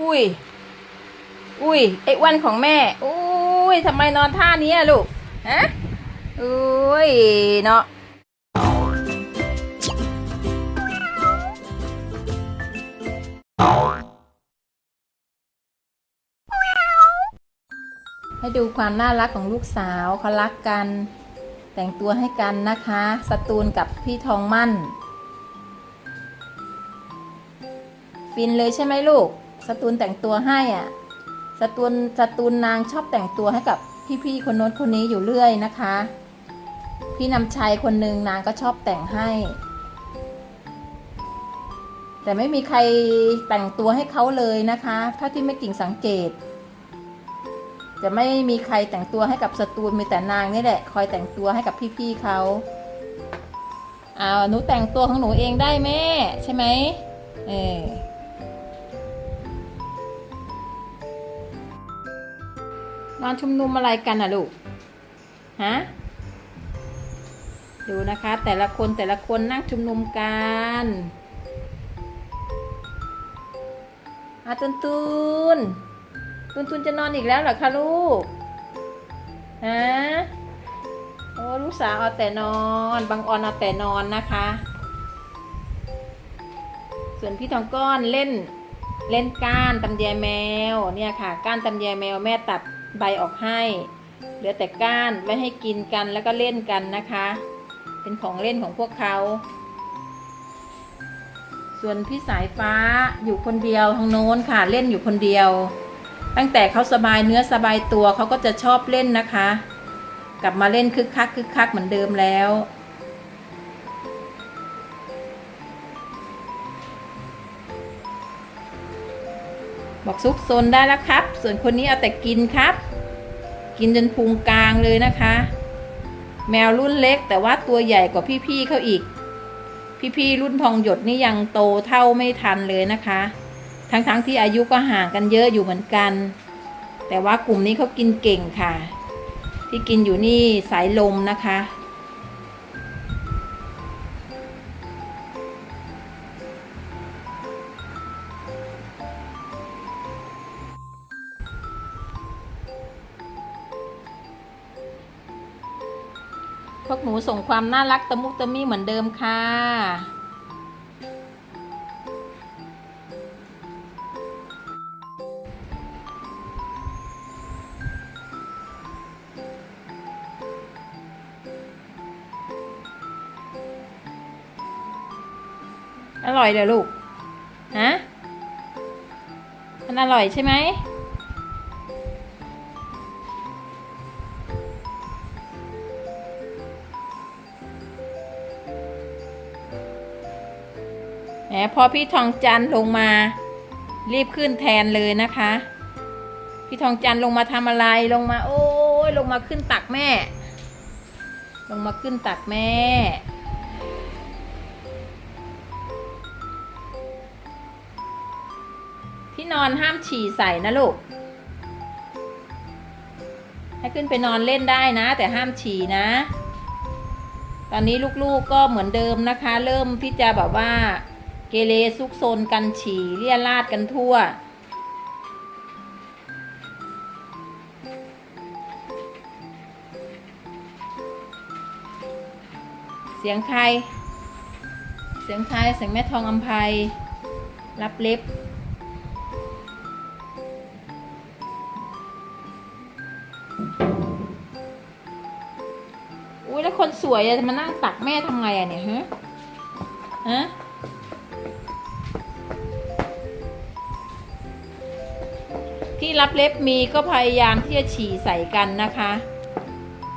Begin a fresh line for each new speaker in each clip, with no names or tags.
อุ้ย อุ้ยไอ้วันของแม่ อุ้ยทำไมนอนท่านี้ลูก ฮะ อุ้ยเนาะให้ดูความน่ารักของลูกสาวเขารักกัน แต่งตัวให้กันนะคะสตูนกับพี่ทองมั่น ฟินเลยใช่ไหมลูก สตูนแต่งตัวให้อะสตูนสตูนนางชอบแต่งตัวให้กับพี่ๆคนโน้นคนนี้อยู่เรื่อยนะคะ พี่นำชัยคนหนึ่งนางก็ชอบแต่งให้ แต่ไม่มีใครแต่งตัวให้เขาเลยนะคะเท่าที่ไม่กิ่งสังเกต จะไม่มีใครแต่งตัวให้กับสตูนมีแต่นางนี่แหละ คอยแต่งตัวให้กับพี่ๆเขาเอาหนูแต่งตัวของหนูเองได้แม่ใช่ไหมเออ นอนชุมนุมอะไรกันน่ะลูก ฮะ ดูนะคะ แต่ละคนแต่ละคนนั่งชุมนุมกันอาตุนตุนตุนตุนจะนอนอีกแล้วเหรอคะลูก ฮะ โอ้ลูกสาวเอาแต่นอน บางออนเอาแต่นอนนะคะ ส่วนพี่ทองก้อนเล่นเล่นก้านตำแยแมวเนี่ยค่ะ ก้านตำแยแมวแม่ตัด ใบออกให้ เหลือแต่ก้านไว้ให้กินกันแล้วก็เล่นกันนะคะ เป็นของเล่นของพวกเขา ส่วนพี่สายฟ้าอยู่คนเดียวทางโน้นค่ะเล่นอยู่คนเดียว ตั้งแต่เขาสบายเนื้อสบายตัวเขาก็จะชอบเล่นนะคะ กลับมาเล่นคึกคักคึกคักเหมือนเดิมแล้วบอกซุกซนได้แล้วครับ ส่วนคนนี้เอาแต่กินครับ กินจนพุงกลางเลยนะคะ แมวรุ่นเล็กแต่ว่าตัวใหญ่กว่าพี่ๆเขาอีก พี่ๆรุ่นทองหยดนี่ยังโตเท่าไม่ทันเลยนะคะ ทั้งๆที่อายุก็ห่างกันเยอะอยู่เหมือนกัน แต่ว่ากลุ่มนี้เขากินเก่งค่ะ ที่กินอยู่นี่สายลมนะคะ พวกหนูส่งความน่ารักตะมุตะมี่เหมือนเดิมค่ะ อร่อยเลยลูก ฮะ มันอร่อยใช่ไหม พอพี่ทองจันทร์ลงมา รีบขึ้นแทนเลยนะคะ พี่ทองจันทร์ลงมาทำอะไรลงมา โอ้ยลงมาขึ้นตักแม่ ลงมาขึ้นตักแม่ ที่นอนห้ามฉี่ใส่นะลูกให้ขึ้นไปนอนเล่นได้นะ แต่ห้ามฉี่นะ ตอนนี้ลูกๆก็เหมือนเดิมนะคะ เริ่มที่จะแบบว่า เกเรซุกซนกันฉี่เลี่ยราดกันทั่ว เสียงใคร เสียงใครเสียงแม่ทองอัมภัย รับเล็บอุ้ยแล้วคนสวยจะมานั่งตักแม่ทำไงอะเนี่ยฮะฮะ รับเล็บมีก็พยายามที่จะฉี่ใส่กันนะคะ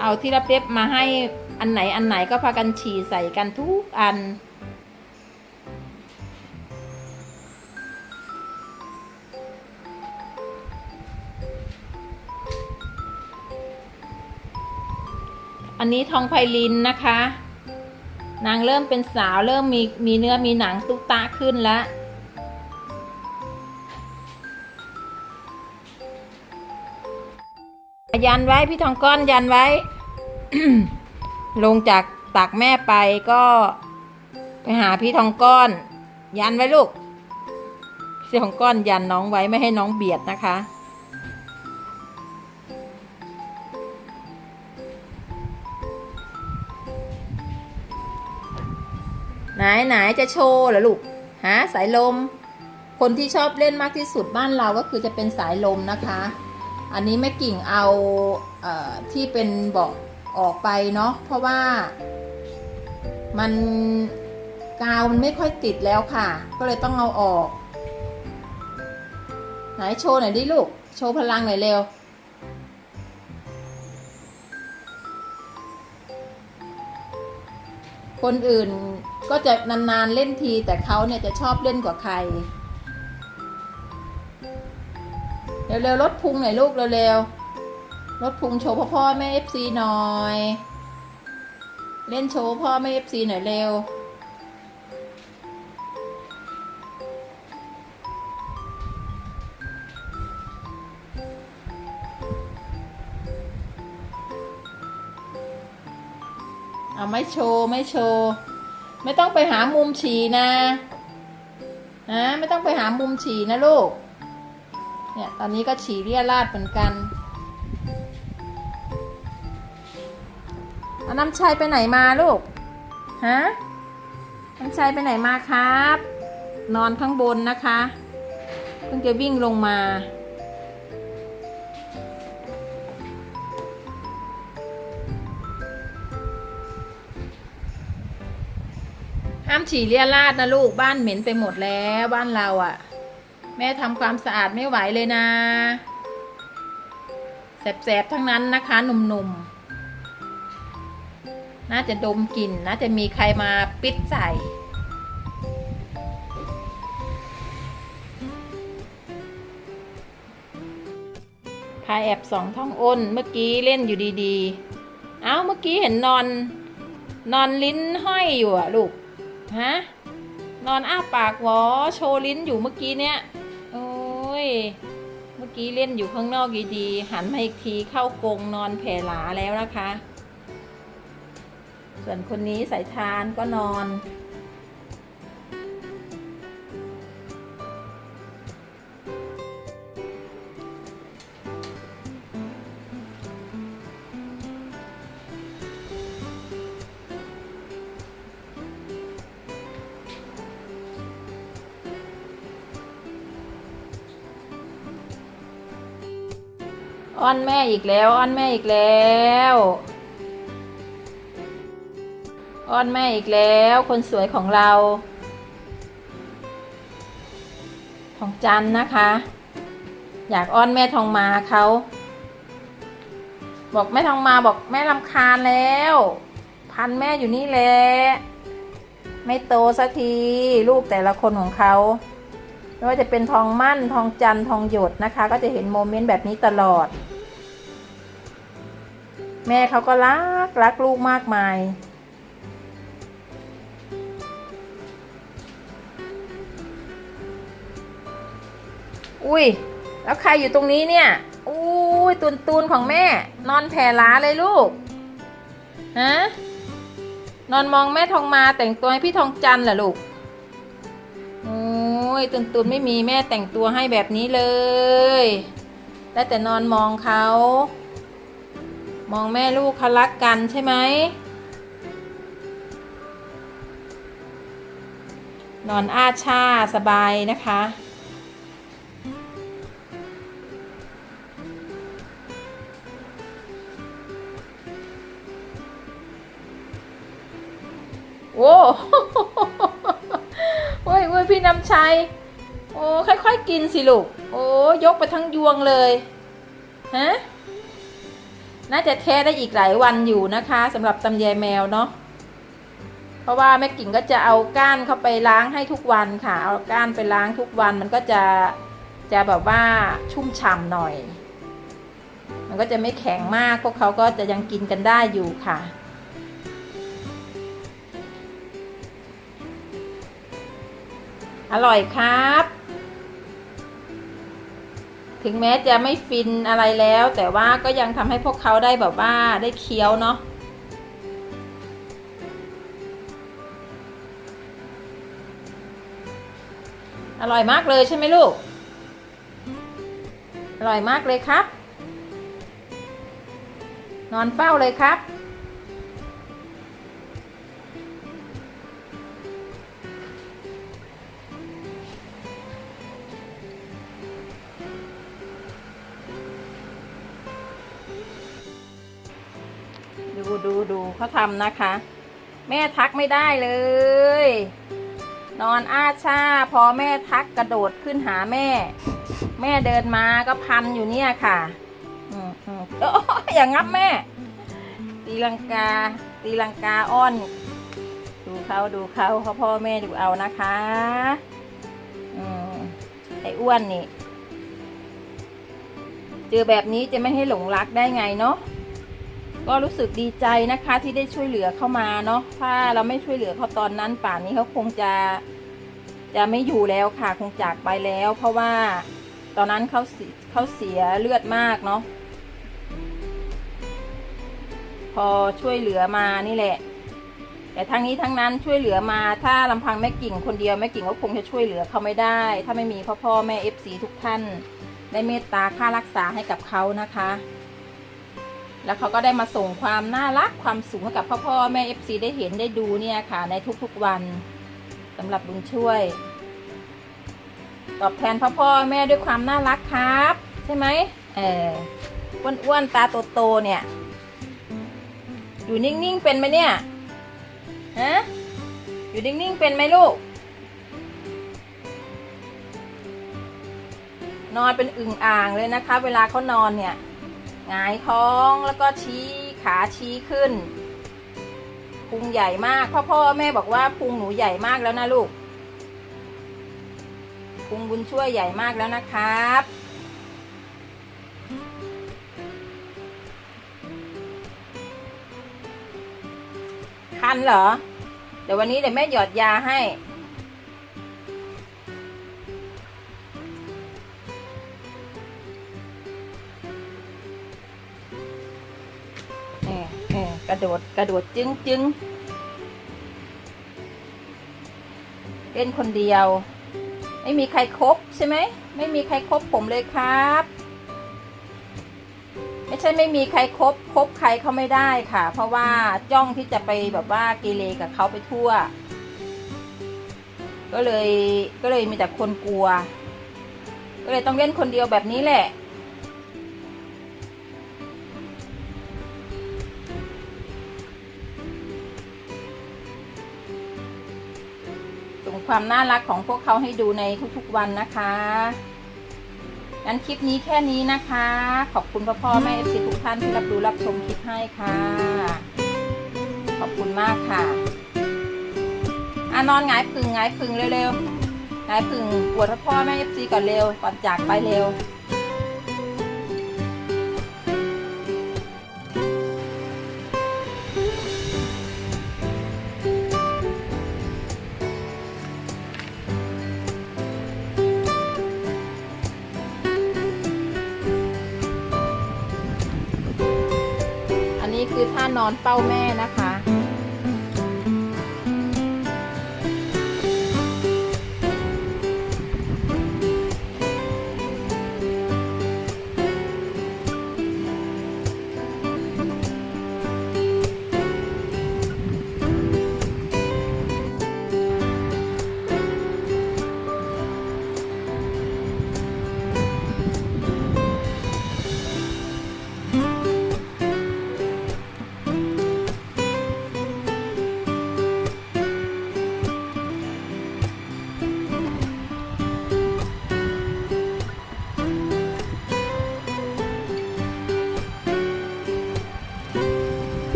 เอาที่รับเล็บมาให้อันไหนอันไหนก็พากันฉี่ใส่กันทุกอัน อันนี้ทองไพลินนะคะ นางเริ่มเป็นสาวเริ่มมีมีเนื้อมีหนังตุ๊กตาขึ้นแล้ว ยันไว้พี่ทองก้อนยันไว้ ลงจากตักแม่ไปก็ ไปหาพี่ทองก้อน ยันไว้ลูกเสียของก้อนยันน้องไว้ไม่ให้น้องเบียดนะคะ ไหนไหนจะโชว์เหรอลูกฮะสายลม คนที่ชอบเล่นมากที่สุดบ้านเราก็คือจะเป็นสายลมนะคะ อันนี้แม่กิ่งเอาเออที่เป็นเบาะออกไปเนาะเพราะว่ามันกาวมันไม่ค่อยติดแล้วค่ะ ก็เลยต้องเอาออก ไหนโชว์หน่อยดิลูก โชว์พลังหน่อยเร็ว คนอื่นก็จะนานๆเล่นทีแต่เขาเนี่ยจะชอบเล่นกว่าใคร เร็วๆลดพุงหน่อยลูกเร็วๆลดพุงโชว์พ่อพ่อแม่เอฟซีหน่อย เล่นโชว์พ่อแม่เอฟซีหน่อยเร็วเอาไม่โชว์ไม่โชว์ไม่ต้องไปหามุมฉี่นะฮะไม่ต้องไปหามุมฉี่นะลูก เนี่ยตอนนี้ก็ฉี่เรียราดเหมือนกันเอาน้ำชัยไปไหนมาลูก ฮะ น้ำชัยไปไหนมาครับ นอนข้างบนนะคะ เพิ่งจะวิ่งลงมาห้ามฉี่เลียราดนะลูกบ้านเหม็นไปหมดแล้วบ้านเราอะ่ะ แม่ทำความสะอาดไม่ไหวเลยนะแสบๆทั้งนั้นนะคะหนุ่มๆ น่าจะดมกลิ่น น่าจะมีใครมาปิดใส่ใครแอบสองท้องอ้น เมื่อกี้เล่นอยู่ดีๆ เอ้า เมื่อกี้เห็นนอน นอนลิ้นห้อยอยู่อะลูก ฮะ นอนอ้าปากหวอโชว์ลิ้นอยู่เมื่อกี้เนี่ย ย เมื่อกี้เล่นอยู่ข้างนอกดีๆ หันมาอีกทีเข้ากงนอนแผ่หลาแล้วนะคะ ส่วนคนนี้สายทานก็นอน อ้อนแม่อีกแล้ว อ้อนแม่อีกแล้วอ้อนแม่อีกแล้วคนสวยของเรา ของจันนะคะ อยากอ้อนแม่ทองมาเขาบอกแม่ทองมาบอกแม่ลำคาญแล้ว พันแม่อยู่นี่แหละไม่โตสักทีลูกแต่ละคนของเขาไม่ว่าจะเป็นทองมั่นทองจันทองหยดนะคะ ก็จะเห็นโมเมนต์แบบนี้ตลอด แม่เขาก็รักรักลูกมากมาย อุ้ย แล้วใครอยู่ตรงนี้เนี่ย อุ้ยตุนตุนของแม่ นอนแผ่ล้าเลยลูก ฮะ นอนมองแม่ทองมาแต่งตัวให้พี่ทองจันเหรอลูกโอ้ยตุนตุนไม่มีแม่แต่งตัวให้แบบนี้เลย ได้แต่นอนมองเขา มองแม่ลูกเขารักกันใช่ไหม นอนอาชาสบายนะคะ โอ้โอ้ยโอ้ยพี่น้ำชัย โอ้ ค่อย ๆ กินสิลูก โอ้ ยกไปทั้งยวงเลย ฮะ น่าจะแท้ได้อีกหลายวันอยู่นะคะสำหรับตำแยแมวเนาะเพราะว่าแม่กิ่งก็จะเอาก้านเข้าไปล้างให้ทุกวันค่ะ เอาก้านไปล้างทุกวันมันก็จะจะแบบว่าชุ่มฉ่ำหน่อย มันก็จะไม่แข็งมากพวกเขาก็จะยังกินกันได้อยู่ค่ะอร่อยครับ ถึงแม้จะไม่ฟินอะไรแล้ว แต่ว่าก็ยังทำให้พวกเขาได้แบบว่าได้เคี้ยวเนาะอร่อยมากเลยใช่ไหมลูก อร่อยมากเลยครับ นอนเฝ้าเลยครับ ดูเขาทำนะคะ แม่ทักไม่ได้เลย นอนอ้าชาพอแม่ทักกระโดดขึ้นหาแม่ แม่เดินมาก็พันอยู่เนี่ยค่ะอืมอืมโอ้ยอย่างงับแม่ ตีลังกา ตีลังกาอ้อน ดูเขาดูเขาเขาพ่อแม่ดูเอานะคะอืมไอ้อ้วนนี่เจอแบบนี้จะไม่ให้หลงรักได้ไงเนาะ ก็รู้สึกดีใจนะคะที่ได้ช่วยเหลือเข้ามาเนาะถ้าเราไม่ช่วยเหลือเขาตอนนั้นป่านนี้เขาคงจะจะไม่อยู่แล้วค่ะคงจากไปแล้ว เพราะว่าตอนนั้นเขาเสียเขาเสียเลือดมากเนาะพอช่วยเหลือมานี่แหละ แต่ทั้งนี้ทั้งนั้นช่วยเหลือมา ถ้าลำพังแม่กิ่งคนเดียวแม่กิ่งก็คงจะช่วยเหลือเขาไม่ได้ ถ้าไม่มีพ่อพ่อแม่เอฟซีทุกท่าน ได้เมตตาค่ารักษาให้กับเขานะคะ แล้วเขาก็ได้มาส่งความน่ารักความสูงให้กับพ่อพ่อแม่เอฟซีได้เห็นได้ดูเนี่ยค่ะในทุกๆวันสำหรับบุญช่วย ตอบแทนพ่อพ่อแม่ด้วยความน่ารักครับ ใช่ไหมเอออ้วนๆตาโตๆเนี่ย อยู่นิ่งๆเป็นไหมเนี่ยฮะอยู่นิ่งๆเป็นไหมลูก นอนเป็นอึ่งอ่างเลยนะคะ เวลาเขานอนเนี่ย หงายท้องแล้วก็ชี้ขาชี้ขึ้นพุงใหญ่มากพ่อพ่อแม่บอกว่าพุงหนูใหญ่มากแล้วนะลูกพุงบุญช่วยใหญ่มากแล้วนะครับ คันเหรอ เดี๋ยววันนี้เดี๋ยวแม่หยอดยาให้ โดดกระโดดจึงจึงเล่นคนเดียว ไม่มีใครครบใช่ไหมไม่มีใครครบผมเลยครับ ไม่ใช่ไม่มีใครครบคบใครเขาไม่ได้ค่ะ เพราะว่าจ้องที่จะไปแบบว่าเกเรกับเขาไปทั่ว ก็เลยก็เลยมีแต่คนกลัว ก็เลยต้องเล่นคนเดียวแบบนี้แหละ ส่งความน่ารักของพวกเขาให้ดูในทุกๆวันนะคะงั้นคลิปนี้แค่นี้นะคะ ขอบคุณพ่อพ่อแม่เอฟซีทุกท่านที่รับดูรับชมคลิปให้ค่ะ ขอบคุณมากค่ะอะนอนหงายพึ่งหงายพึ่งเร็วๆหงายพึ่งปวดพ่อพ่อแม่เอฟซีก่อนเร็วก่อนจากไปเร็ว นอนเป้าแม่นะคะ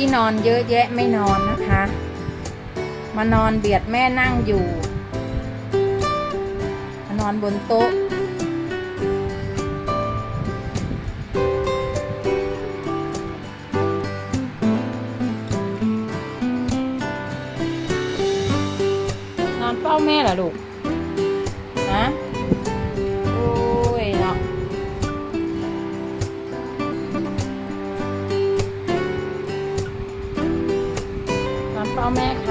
ที่นอนเยอะแยะไม่นอนนะคะ มานอนเบียดแม่นั่งอยู่ มานอนบนโต๊ะนอนเฝ้าแม่เหรอลูก i'm romantic.